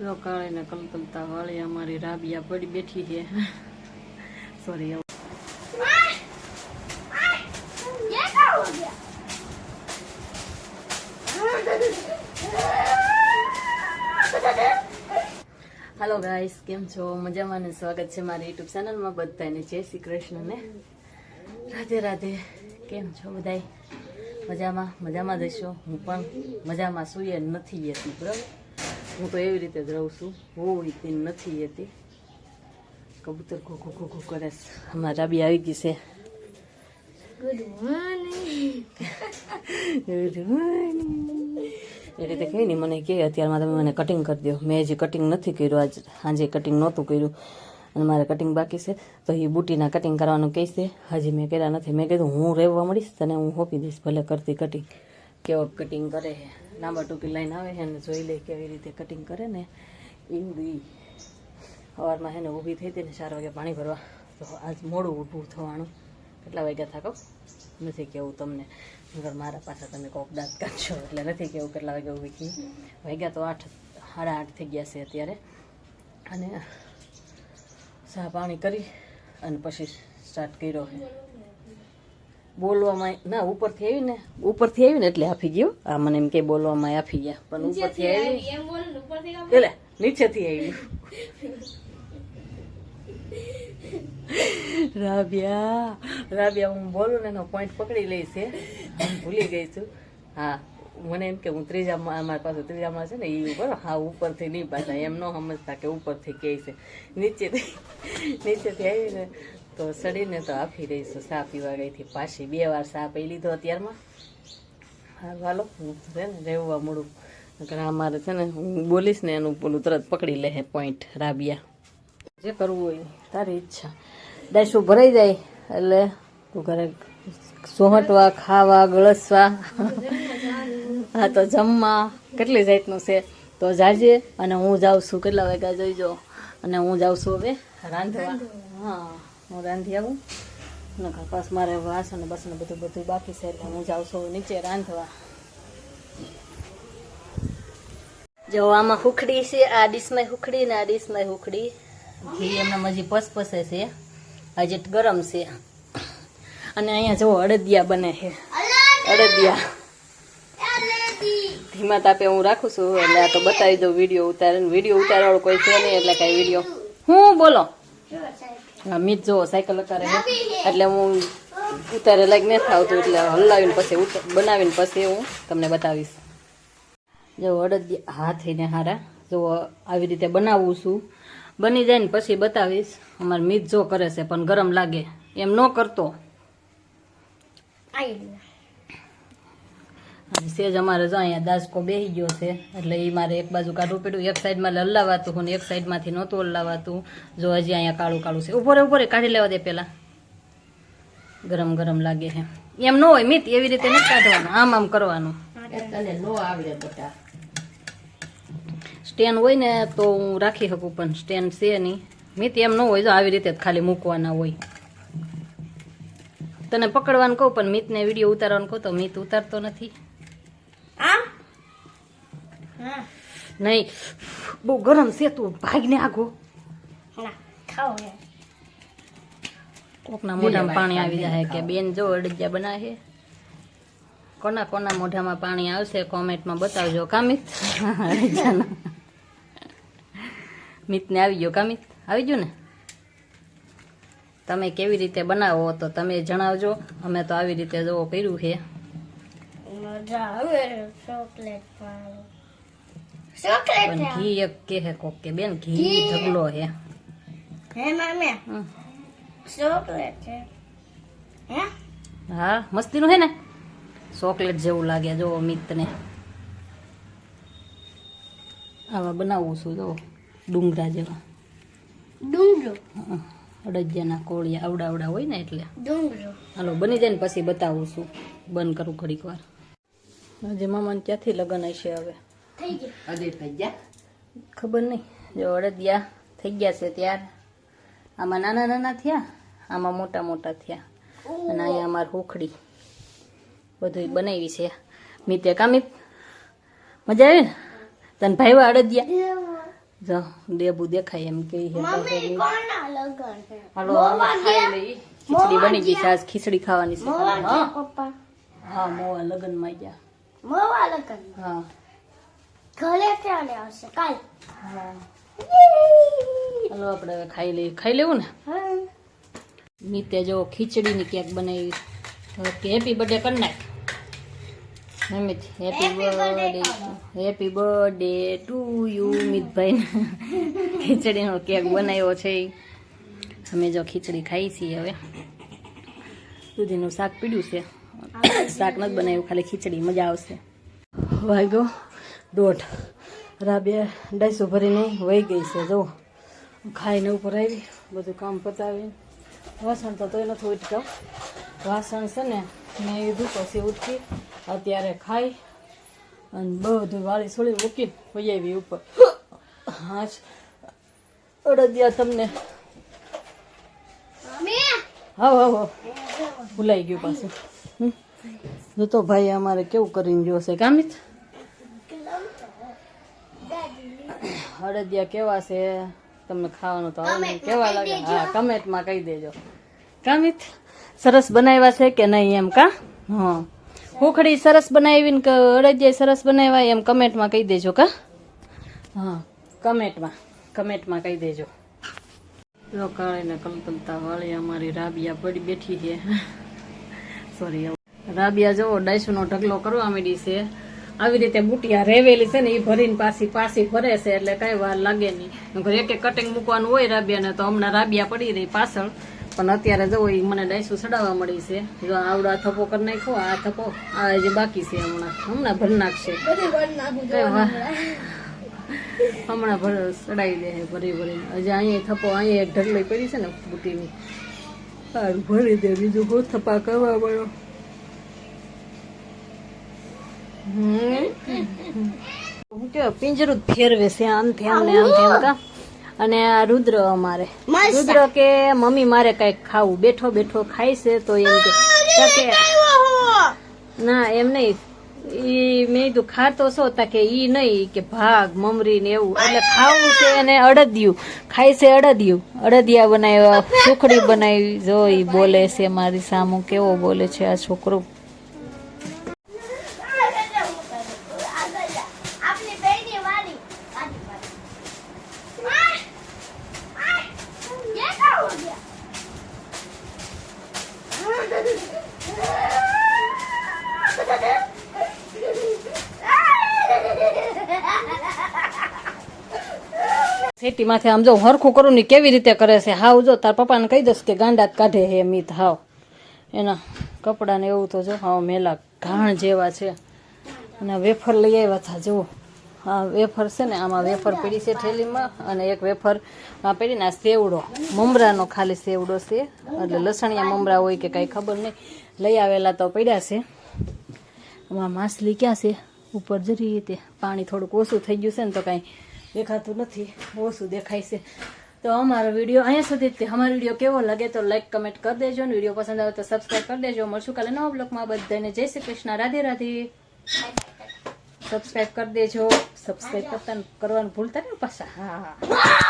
જો કાળીને કલકલતા વાળી અમારી રાબિયા પડી બેઠી છે. સોરી હેલો ગાઈસ કેમ છો? મજામાં ને સ્વાગત છે મારી યુટ્યુબ ચેનલમાં બધાને. જય શ્રી કૃષ્ણ ને. રાધે રાધે. કેમ છો બધાય? મજામાં? મજામાં જશો હું પણ મજામાં સુઈએ નથી જતી બરાબર? હું તો એવી રીતે જ રહું છું. હોવી તે નથી હતી કબૂતર ખોખો ખોખો કરે છે. અમારા બી આવી ગઈ છે. ગુડ મોર્નિંગ ગુડ મોર્નિંગ એ રીતે કહી ને મને કહે અત્યારમાં તમે મને કટિંગ કરી દો. મેં હજી કટિંગ નથી કર્યું આજ. સાંજે કટિંગ નહોતું કર્યું. અને મારે કટિંગ બાકી છે. તો એ બુટીના કટિંગ કરવાનું કહે છે. હજી મેં કર્યા નથી. મેં કીધું હું રહેવા મળીશ તને હું હોપી દઈશ ભલે કરતી કટિંગ કેવો કટિંગ કરે છે લાંબા ટૂંકી લાઈન આવે છે અને જોઈ લે કેવી રીતે કટિંગ કરે ને ઈંદી સવારમાં છે ને ઊભી થઈ હતી ને ચાર વાગે પાણી ભરવા. તો આજ મોડું ઊભું થવાનું. કેટલા વાગ્યા થાકો નથી કેવું તમને. નકર મારા પાછા તમે કોક દાંત કાઢશો એટલે નથી કેવું કેટલા વાગે ઊભી થઈ વાગ્યા તો આઠ, સાડા આઠ થઈ ગયા છે અત્યારે. અને ચા પાણી કરી અને પછી સ્ટાર્ટ કર્યો છે. બોલવામાં ના ઉપરથી આવી ને ઉપરથી આવી ને એટલે આફી ગયો. આ મને એમ કે બોલવામાં આફી ગયા પણ ઉપરથી આવી એટલે નીચેથી આવી. રાબિયા રાબિયા હું બોલું ને એનો પોઈન્ટ પકડી લઈ છે ભૂલી ગઈ છું. હા મને એમ કે હું ત્રીજામાં અમારી પાસે ત્રીજામાં છે ને એ ઉપર હા ઉપરથી નહીં પાછા. એમ ન સમજતા કે ઉપરથી કહે છે. નીચેથી નીચેથી આવીને તો સડીને તો આપી રહીશું સા પીવા ગઈથી પાછી, બે વાર સા પી લીધો અત્યારમાં. હાલો, હું છે ને રહેવા મળું. ઘણા અમારે છે ને, હું બોલીશ ને એનું પેલું તરત પકડી લે પોઈન્ટ રાબિયા. જે કરવું હોય તારી ઈચ્છા. ડાયસું ભરાઈ જાય, એટલે તું ઘરે સોહટવા, ખાવા, ગળસવા. હા, તો જમવા. કેટલી જાતનું છે? તો જાજે, અને હું જાઉં છું. કેટલા વાગ્યા જોઈજો? અને હું જાઉં છું હવે રાંધવા. હા. હું રાંધી આવું. ને પાસ મારે વાસણ ને બસને બધું બધું બાકી છે એટલે હું જાઉં છું નીચે રાંધવા. જો આમાં હુખડી છે, આ ડીશમાં હુખડી ને આ ડીશમાં હુખડી. ઘી એમને હજી પસપસે છે હજી ગરમ છે. અને અહીંયા જો અડદિયા બને છે. અડદિયા. ધીમા તાપે હું રાખું છું, એટલે આ તો બતાવી દઉં વીડિયો ઉતારે વીડિયો ઉતારવાળો કોઈ છે નહીં, એટલે કાંઈ વીડિયો. હું બોલો. મીત જો સાયકલ ઉતારે એટલે હું ઉતારે લાઈક નથી આવતું એટલે હલાવીને પછી બનાવીને પછી હું તમને બતાવીશ. જો અડદિયા હા થઈને હારા. જો આવી રીતે બનાવું છું. બની જાય ને પછી બતાવીશ. અમારે મીત જો કરે છે પણ ગરમ લાગે. એમ ન કરતો. आई અને સેજ અમારે જો અહીંયા દાસકો બેસી ગયો છે એટલે એ મારે એક બાજુ કાઢવું પડ્યું એક સાઈડમાં હલાવાતું હું ને એક સાઈડમાંથી નહોતું હલાવાતું જો હજી અહીંયા કાળું કાળું છે. ઉપર ઉપર કાઢી લેવા દે પેલા. ગરમ ગરમ લાગે છે. એમ ન હોય મિત એવી રીતે નથી કાઢવાનું આમ આમ કરવાનું. સ્ટેન્ડ હોય ને તો હું રાખી શકું પણ સ્ટેન્ડ છે નહીં. મિત એમ ન હોય જો આવી રીતે જ ખાલી મૂકવાના હોય. તને પકડવાનું કહું પણ મિતને વીડિયો ઉતારવાનું કહું તો મિત ઉતારતો નથી. આમ? નહીં. બહુ ગરમ છે તું ભાગને આગો. કોકના મોઢામાં પાણી આવી જાય કે બેન જો અડજિયા બનાવે. કોના કોના મોઢામાં પાણી આવશે કોમેન્ટમાં બતાવજો કામિત મિતને આવી ગયો કામિત આવી ગયો ને? તમે કેવી રીતે બનાવો તો તમે જણાવજો. અમે તો આવી રીતે જોવો કર્યું છે. ઘી એક કે હે કોક. કે બેન ઘી ઢગલો હે હે મામે? ચોકલેટ હે? હા મસ્તીનું હે ને? ચોકલેટ જેવું લાગે જો મિતને. આવા બનાવું છું જો. ડુંગરા જેવા. ડુંગરો? અડજિયાના કોળિયા આવડાવડા હોય ને એટલે. ડુંગરો? હાલો બની જાય ને પછી બતાવું છું. બંધ કરું ઘડીક વાર. આજે મામાને ક્યાંથી લગ્ન હશે હવે? થઈ ગયો. ખબર નહીં. જો અડદિયા થઈ ગયા છે ત્યાર. આમાં નાના નાના થયા આમાં મોટા મોટા થયા. અને અહીંયા અમારી હુખડી બધું બનાવી છે. મીતે કામી મજા આવી ને? તને ભાઈવા અડદિયા? જો ડેબુ દેખાય એમ કે હે મમ્મી કોના લગન છે? હાલો અમે ખાઈ લઈ ખીચડી બની ગઈ છે. આજ ખીચડી ખાવાની છે. હા. મોવા હા મોવા લગનમાં ગયા. લગન હા. ઘરે ક્યારે આવશે કાલ. હા. હાલો આપણે હવે ખાઈ લઈએ. ખાઈ લેવું ને? હા. નીતે જો ખીચડીની કેક બનાવી. તો હેપી બર્થડે કરી નાખ. Namit happy birthday happy birthday to you મિતભાઈ. ખીચડીનો કેક બનાવ્યો છે. અમે જો ખીચડી ખાઈ છીએ હવે. દૂધીનું શાક પીડ્યું છે. શાક નથી બનાવ્યું ખાલી ખીચડી મજા આવશે. વાગ્યો દોઢ. રાબે ડાયસો ભરીને વહી ગઈ છે જો. ખાઈને ઉપર આવી બધું કામ પતાવી વાસણ તો તોય નથી ઉઠતો વાસણ છે ને મેં કીધું પછી ઉઠી અત્યારે ખાઈ અને બધું વાળી સોળી મૂકી વહી આવી ઉપર. હા અડદિયા તમને. હા હા ભૂલાઈ ગયું પાછું. હમ. જો તો ભાઈ અમારે કેવું કરીને જોશે કામિત? હળદિયા કેવા છે? તમને ખાવાનું તો આવડે કેવા લાગે? હા કમેન્ટમાં કહી દેજો. કામિત સરસ બનાવ્યા છે કે નહીં એમ કા? હા. હુખડી સરસ બનાવી ને અડદિયા સરસ બનાવ્યા એમ કમેન્ટમાં કહી દેજો કા? હા કમેન્ટમાં. કમેન્ટમાં કહી દેજો. જો કાળીને કલકલતા વાળી અમારી રાબિયા પડી બેઠી છે. સોરી રાબિયા જો ડાયસુનો ઢગલો કરવા માંડી છે. આવી રીતે બુટિયા રેવેલી છે ને એ ભરીને પાછી પાછી ભરે છે એટલે કઈ વાર લાગે નહીં. એક એક કટિંગ મૂકવાનું હોય રાબિયાને તો હમણાં રાબિયા પડી રહી પાછળ. પણ અત્યારે જો એ મને ડાયસુ ચડાવવા મળી છે. જો આવડો આ થપ્પો કરી નાખો આ થપો આ જે બાકી છે હમણાં. હમણાં ભરી નાખશે. હમણાં. ભર ચડાવી દે ભરી ભરી હજી અહીંયા થપ્પો અહીંયા એક ઢગલી પડી છે ને બુટીની. ભરી દે બીજું બહુ થપા કરવા પડો હું કે પિંજરું ફેરવે છે આમ આમ ને આમ આમ કા. અને આ રુદ્ર અમારે. રુદ્ર કે મમ્મી મારે કંઈક ખાવું. બેઠો બેઠો ખાય છે તો એમ કે ના એમ નહીં. ઈ મેં કીધું ખાતો છો? તા કે ઈ નહીં. કે ભાગ મમરી ને એવું. એટલે ખાવું છે અને અડદિયું. ખાય છે અડદિયું. અડદિયા બનાવ્યા સુખડી બનાવી જો ઈ બોલે છે મારી સામું. કેવો બોલે છે આ છોકરો? સેટી માથે આમ જો હરખું કરું ને કેવી રીતે કરે છે? હાવ જો, તાર પપ્પાને કહી દઈશ કે ગાંડા કાઢે હે મિત, હાવ. એના કપડાને એવું તો જો, હાવ મેલા ઘાણ જેવા છે. અને વેફર લઈ આવ્યા હતા જુઓ. હા વેફર છે ને, આમાં વેફર પડી છે થેલીમાં અને એક વેફર પડીને આ સેવડો. મમરાનો ખાલી સેવડો છે, એટલે લસણિયા મમરા હોય કે કાંઈ ખબર નહીં. લઈ આવેલા તો પડ્યા છે. આમાં માછલી ક્યાં છે? ઉપર જરી રીતે પાણી થોડુંક ઓછું થઈ ગયું છે ને તો કાંઈ દેખાતું નથી ઓછું દેખાય છે. તો અમારો વીડિયો અહીંયા સુધી જ અમારો વીડિયો કેવો લાગે તો લાઈક કમેન્ટ કરી દેજો વીડિયો પસંદ આવે તો સબસ્ક્રાઈબ કરી દેજો. મળશું કાલે નવા બ્લોગમાં બધાને. જય શ્રી કૃષ્ણ. રાધે રાધે. સબસ્ક્રાઈબ કરી દેજો. સબસ્ક્રાઈબ કરતા કરવાનું ભૂલતા ને પાછા. હા હા.